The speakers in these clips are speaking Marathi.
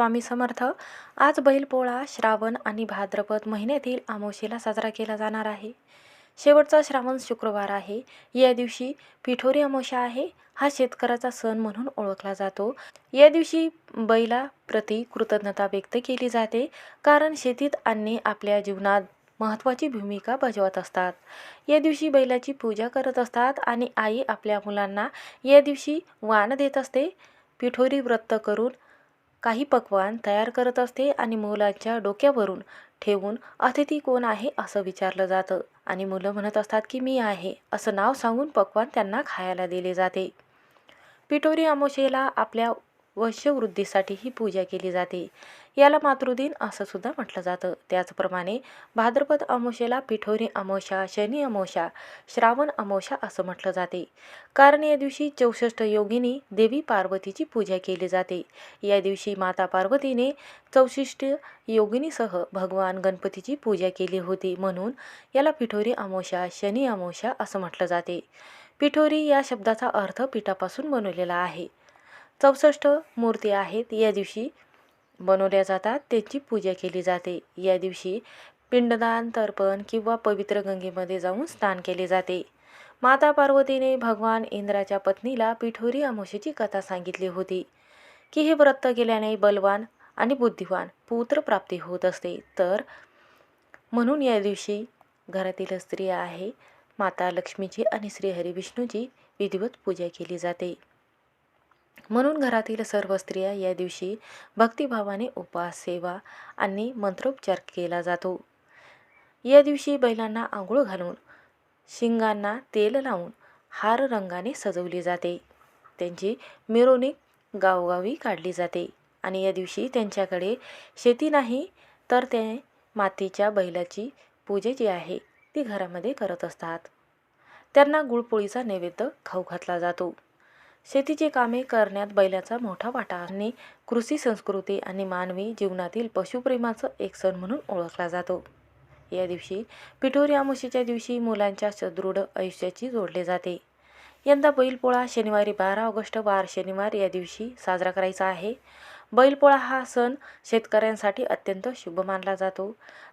स्वामी समर्थ. आज बैलपोळा श्रावण आणि भाद्रपद महिन्यातील आमोशीला साजरा केला जाणार आहे. शेवटचा श्रावण शुक्रवार आहे. या दिवशी पिठोरी अमावस्या आहे. हा शेतकऱ्याचा सण म्हणून ओळखला जातो. या दिवशी बैला प्रति कृतज्ञता व्यक्त केली जाते कारण शेतीत आणणे आपल्या जीवनात महत्त्वाची भूमिका बजावत असतात. या दिवशी बैलाची पूजा करत असतात आणि आई आपल्या मुलांना या दिवशी वाण देत असते. पिठोरी व्रत करून काही पक्वान तयार करत असते आणि मुलांच्या डोक्यावरून ठेवून अतिथी कोण आहे? असं विचारलं जातं. आणि मुलं म्हणत असतात की मी आहे. असं नाव सांगून पक्वान त्यांना खायला दिले जाते. पिठोरी अमावस्येला आपल्या वंशवृद्धीसाठी ही पूजा केली जाते. याला मातृदिन असं सुद्धा म्हटलं जातं. त्याचप्रमाणे भाद्रपद अमोशेला पिठोरी अमोशा शनी अमोशा श्रावण अमोशा असं म्हटलं जाते. कारण या दिवशी चौसष्ट योगिनी देवी पार्वतीची पूजा केली जाते. या दिवशी माता पार्वतीने चौसष्ट योगिनीसह भगवान गणपतीची पूजा केली होती म्हणून याला पिठोरी अमोशा शनी अमोशा असं म्हटलं जाते. पिठोरी या शब्दाचा अर्थ पिठापासून बनवलेला आहे. चौसष्ट मूर्ती आहेत. या दिवशी बनवल्या जातात. त्यांची पूजा केली जाते. या दिवशी पिंडदान तर्पण किंवा पवित्र गंगेमध्ये जाऊन स्नान केले जाते. माता पार्वतीने भगवान इंद्राच्या पत्नीला पिठोरी अमोशीची कथा सांगितली होती. की हे व्रत केल्याने बलवान आणि बुद्धिवान पुत्र प्राप्ती होत असते. तर म्हणून या दिवशी घरातील स्त्रिया आहे. माता लक्ष्मीची आणि श्रीहरी विष्णूची विधिवत पूजा केली जाते. म्हणून घरातील सर्व स्त्रिया या दिवशी भक्तिभावाने उपास सेवा आणि मंत्रोपचार केला जातो. या दिवशी बैलांना आंघोळ घालून शिंगांना तेल लावून हार रंगाने सजवली जाते. त्यांची मिरवणूक गावोगावी काढली जाते आणि या दिवशी त्यांच्याकडे शेती नाही तर ते मातीच्या बैलाची पूजा जी आहे ती घरामध्ये करत असतात. त्यांना गुळपोळीचा नैवेद्य खाऊ घातला जातो. शेतीची कामे करण्यात बैलाचा मोठा वाटा आणि कृषी संस्कृती आणि मानवी जीवनातील पशुप्रेमाचं एक सण म्हणून ओळखला जातो. या दिवशी पिठोरी अमावस्येच्या दिवशी मुलांच्या सदृढ आयुष्याची जोडले जाते. यंदा बैलपोळा शनिवारी बारा ऑगस्ट वार शनिवार या दिवशी साजरा करायचा आहे. बैलपोळा हा सण शेतकऱ्यांसाठी अत्यंत शुभ मानला जातो.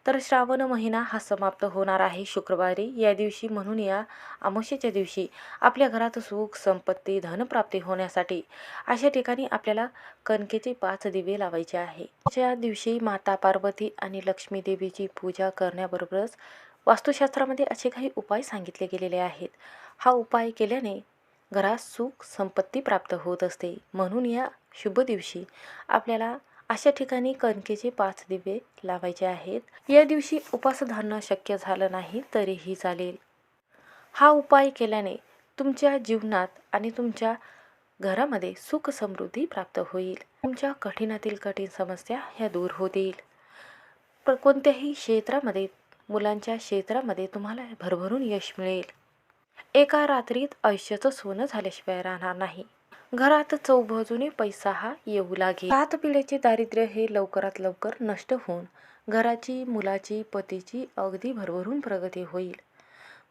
तर श्रावण महिना हा समाप्त होणार आहे. शुक्रवारी या दिवशी म्हणून या अमावस्येच्या दिवशी आपल्या घरात सुख संपत्ती धनप्राप्ती होण्यासाठी अशा ठिकाणी आपल्याला कणकेचे पाच दिवे लावायचे आहे. या दिवशी माता पार्वती आणि लक्ष्मी देवीची पूजा करण्याबरोबरच वास्तुशास्त्रामध्ये असे काही उपाय सांगितले गेलेले आहेत. हा उपाय केल्याने घरात सुख संपत्ती प्राप्त होत असते. म्हणून या शुभ दिवशी आपल्याला अशा ठिकाणी कणकेचे पाच दिवे लावायचे आहेत. या दिवशी उपास धरणं शक्य झालं नाही तरीही चालेल. हा उपाय केल्याने तुमच्या जीवनात आणि तुमच्या घरामध्ये सुख समृद्धी प्राप्त होईल. तुमच्या कठीणातील कठीण समस्या ह्या दूर होतील. पण कोणत्याही क्षेत्रामध्ये मुलांच्या क्षेत्रामध्ये तुम्हाला भरभरून यश मिळेल. एका रात्रीत आयुष्याचं सोनं झाल्याशिवाय राहणार नाही. घरात चौबाजूने पैसा हा येऊ लागेल. सात पिढ्याचे दारिद्र्य हे लवकरात लवकर नष्ट होऊन घराची मुलाची पतीची अगदी भरभरून प्रगती होईल.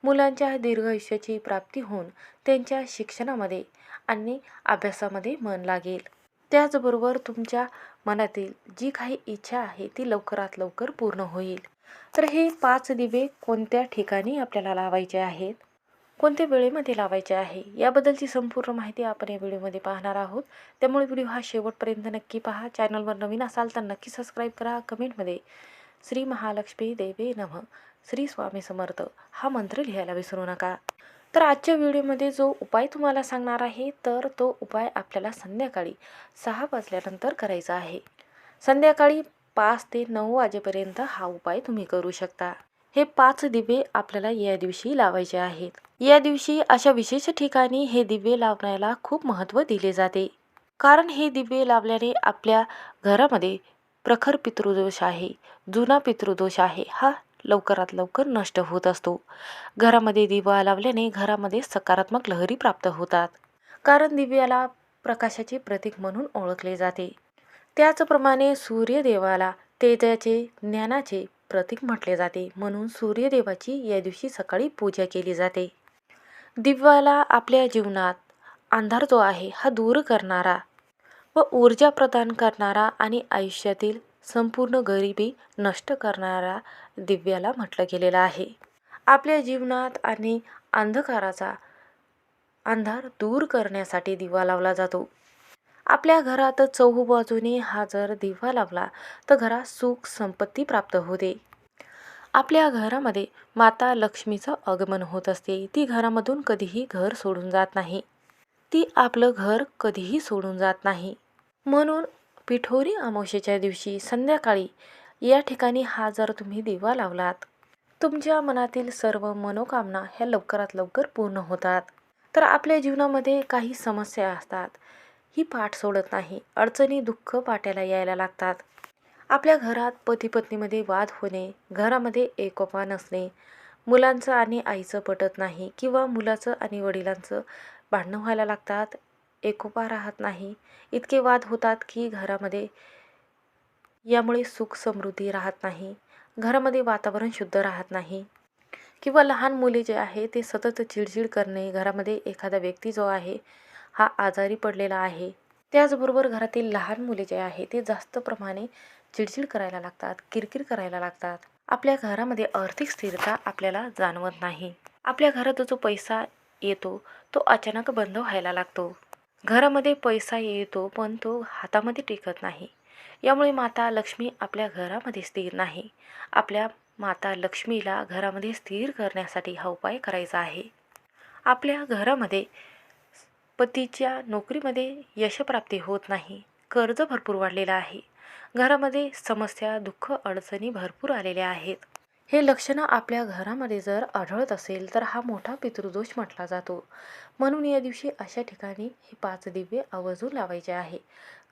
मुलांच्या दीर्घ आयुष्याची प्राप्ती होऊन त्यांच्या शिक्षणामध्ये आणि अभ्यासामध्ये मन लागेल. त्याचबरोबर तुमच्या मनातील जी काही इच्छा आहे ती लवकरात लवकर पूर्ण होईल. तर हे पाच दिवे कोणत्या ठिकाणी आपल्याला लावायचे आहेत? कोणत्या वेळेमध्ये लावायचे आहे? याबद्दलची संपूर्ण माहिती आपण या व्हिडिओमध्ये पाहणार आहोत. त्यामुळे व्हिडिओ हा शेवटपर्यंत नक्की पहा. चॅनलवर नवीन असाल तर नक्की सबस्क्राईब करा. कमेंटमध्ये श्री महालक्ष्मी देवे नम. श्री स्वामी समर्थ. हा मंत्र लिहायला विसरू नका. तर आजच्या व्हिडिओमध्ये जो उपाय तुम्हाला सांगणार आहे तर तो उपाय आपल्याला संध्याकाळी सहा वाजल्यानंतर करायचा आहे. संध्याकाळी पाच ते नऊ वाजेपर्यंत हा उपाय तुम्ही करू शकता. हे पाच दिवे आपल्याला या दिवशी लावायचे आहेत. या दिवशी अशा विशेष ठिकाणी हे दिवे लावण्याला खूप महत्त्व दिले जाते. कारण हे दिवे लावल्याने आपल्या घरामध्ये प्रखर पितृदोष आहे. जुना पितृदोष आहे. हा लवकरात लवकर नष्ट होत असतो. घरामध्ये दिवा लावल्याने घरामध्ये सकारात्मक लहरी प्राप्त होतात. कारण दिव्याला प्रकाशाचे प्रतीक म्हणून ओळखले जाते. त्याचप्रमाणे सूर्यदेवाला तेजाचे ज्ञानाचे प्रतीक म्हटले जाते. म्हणून सूर्यदेवाची या दिवशी सकाळी पूजा केली जाते. दिव्याला आपल्या जीवनात अंधार जो आहे हा दूर करणारा व ऊर्जा प्रदान करणारा आणि आयुष्यातील संपूर्ण गरिबी नष्ट करणारा दिव्याला म्हटलं गेलेलं आहे. आपल्या जीवनात आणि अंधकाराचा अंधार दूर करण्यासाठी दिवा लावला जातो. आपल्या घरात चहूबाजूने हा जर दिवा लावला तर घरात सुख संपत्ती प्राप्त होते. आपल्या घरामध्ये माता लक्ष्मीचं आगमन होत असते. ती घरामधून कधीही घर सोडून जात नाही. ती आपलं घर कधीही सोडून जात नाही. म्हणून पिठोरी अमावशेच्या दिवशी संध्याकाळी या ठिकाणी हा जर तुम्ही दिवा लावलात तुमच्या मनातील सर्व मनोकामना ह्या लवकरात लवकर पूर्ण होतात. तर आपल्या जीवनामध्ये काही समस्या असतात. ही पाठ सोडत नाही. अडचणी दुःख पाट्याला यायला लागतात. आपल्या घरात पती पत्नीमध्ये वाद होणे घरामध्ये एकोपा नसणे मुलांचं आणि आईचं पटत नाही किंवा मुलाचं आणि वडिलांचं भांडणं व्हायला लागतात एकोपा राहत नाही. इतके वाद होतात की घरामध्ये यामुळे सुख समृद्धी राहत नाही घरामध्ये वातावरण शुद्ध राहत नाही. किंवा लहान मुले जे आहे ते सतत चिडचिड करणे घरामध्ये एखादा व्यक्ती जो आहे हा आजारी पडलेला आहे. त्याचबरोबर घरातील लहान मुले जे आहे ते जास्त प्रमाणे चिडचिड करायला लागतात किरकिर करायला लागतात. आपल्या घरामध्ये आर्थिक स्थिरता आपल्याला जाणवत नाही. आपल्या घरात जो पैसा येतो तो अचानक बंद व्हायला लागतो. घरामध्ये पैसा येतो पण तो हातामध्ये टिकत नाही. यामुळे माता लक्ष्मी आपल्या घरामध्ये स्थिर नाही. आपल्या माता लक्ष्मीला घरामध्ये स्थिर करण्यासाठी हा उपाय करायचा आहे. आपल्या घरामध्ये पतीच्या नोकरीमध्ये यशप्राप्ती होत नाही. कर्ज भरपूर वाढलेलं आहे. घरामध्ये समस्या दुःख अडचणी भरपूर आलेल्या आहेत. हे लक्षणं आपल्या घरामध्ये जर आढळत असेल तर हा मोठा पितृदोष म्हटला जातो. म्हणून या दिवशी अशा ठिकाणी हे पाच दिवे आवर्जून लावायचे आहे.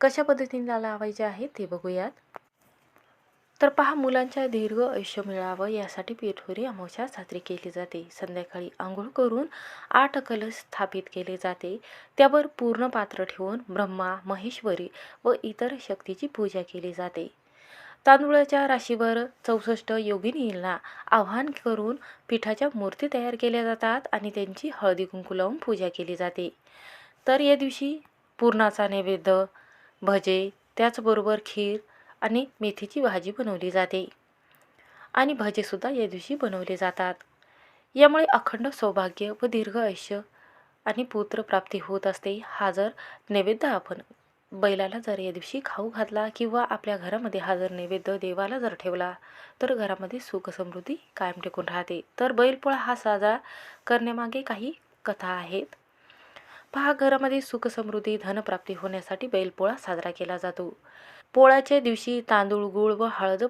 कशा पद्धतीने लावायचे आहे ते बघूयात. तर पहा मुलांच्या दीर्घ आयुष्य मिळावं यासाठी पिठोरी अमावस्या साजरी केली जाते. संध्याकाळी आंघोळ करून आठ कलश स्थापित केले जाते. त्यावर पूर्ण पात्र ठेवून ब्रह्मा महेश्वरी व इतर शक्तीची पूजा केली जाते. तांदूळाच्या राशीवर चौसष्ट योगिनींना आव्हान करून पिठाच्या मूर्ती तयार केल्या जातात आणि त्यांची हळदी कुंकू लावून पूजा केली जाते. तर या दिवशी पूर्णाचा नैवेद्य भजे त्याचबरोबर खीर आणि मेथीची भाजी बनवली जाते. आणि भजेसुद्धा या दिवशी बनवले जातात. यामुळे अखंड सौभाग्य व दीर्घ आयुष्य आणि पुत्रप्राप्ती होत असते. हा जर नैवेद्य आपण बैलाला जर या दिवशी खाऊ घातला किंवा आपल्या घरामध्ये हा जर नैवेद्य देवाला जर ठेवला तर घरामध्ये सुख समृद्धी कायम टिकून राहते. तर बैलपोळा हा साजरा करण्यामागे काही कथा आहेत. पहा घरामध्ये सुख समृद्धी धनप्राप्ती होण्यासाठी बैलपोळा साजरा केला जातो. पोळाच्या दिवशी तांदूळ गूळ व हळद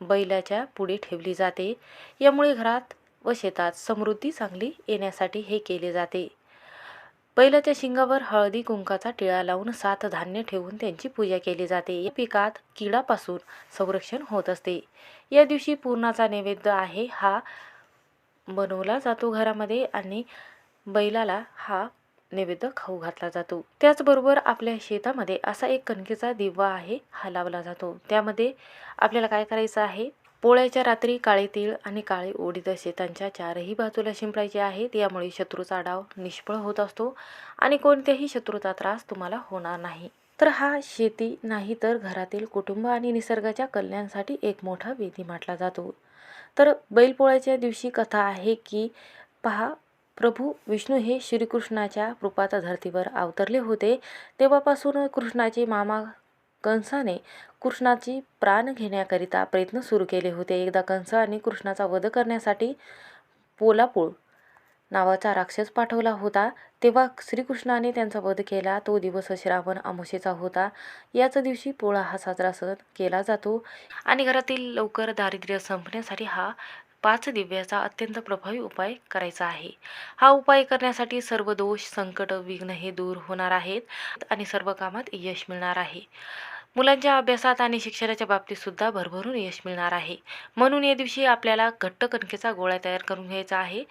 बैलाच्या पुढे ठेवली जाते. यामुळे घरात व शेतात समृद्धी चांगली येण्यासाठी हे केले जाते. बैलाच्या शिंगावर हळदी कुंकाचा टिळा लावून सात धान्य ठेवून त्यांची पूजा केली जाते. या पिकात किडापासून संरक्षण होत असते. या दिवशी पूर्णाचा नैवेद्य आहे हा बनवला जातो घरामध्ये आणि बैलाला हा नैवेद्य खाऊ घातला जातो. त्याचबरोबर आपल्या शेतामध्ये असा एक कणकेचा दिवा आहे हा लावला जातो. त्यामध्ये आपल्याला काय करायचं आहे? पोळ्याच्या रात्री काळे तीळ आणि काळे ओढीत शेतांच्या चारही बाजूला शिंपडायचे आहेत. यामुळे शत्रूचा डाव निष्फळ होत असतो आणि कोणत्याही शत्रूचा त्रास तुम्हाला होणार नाही. तर हा शेती नाही तर घरातील कुटुंब आणि निसर्गाच्या कल्याणासाठी एक मोठा विधी म्हटला जातो. तर बैलपोळ्याच्या दिवशी कथा आहे की पहा प्रभू विष्णू हे श्रीकृष्णाच्या रूपात धर्तीवर अवतरले होते. तेव्हापासून कृष्णाचे मामा कंसाने कृष्णाची प्राण घेण्याकरिता प्रयत्न सुरू केले होते. एकदा कंस आणि कृष्णाचा वध करण्यासाठी पोलापूळ नावाचा राक्षस पाठवला होता. तेव्हा श्रीकृष्णाने त्यांचा वध केला. तो दिवस श्रावण अमावस्येचा होता. याच दिवशी पोळा हा साजरा सण केला जातो. आणि घरातील लवकर दारिद्र्य संपण्यासाठी हा पाच दिव्याचा अत्यंत प्रभावी उपाय करायचा आहे. हा उपाय करण्यासाठी सर्व दोष संकट विघ्न हे दूर होणार आहेत आणि सर्व कामात यश मिळणार आहे. मुलांच्या अभ्यासात आणि शिक्षणाच्या बाबतीतसुद्धा भरभरून यश मिळणार आहे. म्हणून या दिवशी आपल्याला घट्ट कणकेचा गोळा तयार करून घ्यायचा आहे.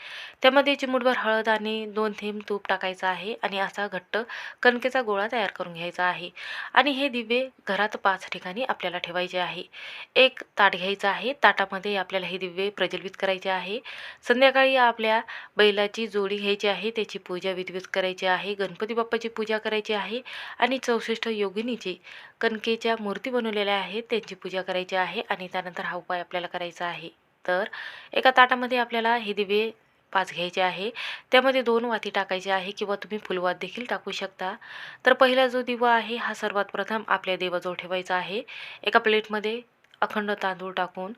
त्यामध्ये चिमूटभर हळद आणि दोन थेंब तूप टाकायचं आहे आणि असा घट्ट कणकेचा गोळा तयार करून घ्यायचा आहे. आणि हे दिवे घरात पाच ठिकाणी आपल्याला ठेवायचे आहे. एक ताट घ्यायचं आहे. ताटामध्ये आपल्याला हे दिवे प्रज्वलित करायचे आहे. संध्याकाळी आपल्या बैलाची जोडी घ्यायची आहे. त्याची पूजा विधिवत करायची आहे. गणपती बाप्पाची पूजा करायची आहे. आणि चौसष्ट योगिनीची कणकेच्या मूर्ती बनवलेल्या आहेत त्यांची पूजा करायची आहे आणि त्यानंतर हा उपाय आपल्याला करायचा आहे. तर एका ताटामध्ये आपल्याला हे दिवे पाच घ्यायचे आहे. त्यामध्ये दोन वाती टाकायचे आहे किंवा तुम्ही फुलवात देखील टाकू शकता. तर पहिला जो दिवा आहे हा सर्वात प्रथम आपल्या देवाजवळ ठेवायचा आहे. एका प्लेटमध्ये अखंड तांदूळ टाकून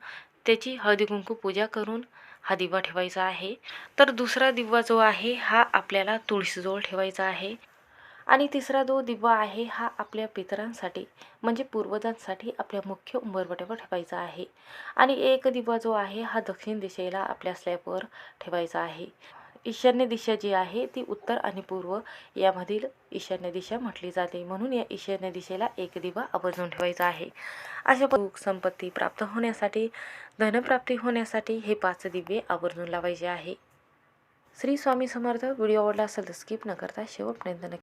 त्याची हळदी कुंकू पूजा करून हा दिवा ठेवायचा आहे. तर दुसरा दिवा जो आहे हा आपल्याला तुळशीजवळ ठेवायचा आहे. आणि तिसरा जो दिवा आहे हा आपल्या पितरांसाठी म्हणजे पूर्वजांसाठी आपल्या मुख्य उंबरवट्यावर ठेवायचा आहे. आणि एक दिवा जो आहे हा दक्षिण दिशेला आपल्या स्लॅबवर ठेवायचा आहे. ईशान्य दिशा जी आहे ती उत्तर आणि पूर्व यामधील ईशान्य दिशा म्हटली जाते. म्हणून या ईशान्य दिशेला एक दिवा आवर्जून ठेवायचा आहे. अशा सुख संपत्ती प्राप्त होण्यासाठी धनप्राप्ती होण्यासाठी हे पाच दिवे आवर्जून लावायचे आहे. श्री स्वामी समर्थ व्हिडिओ आवडला असेल तर स्किप न करता शेवटपर्यंत नक्की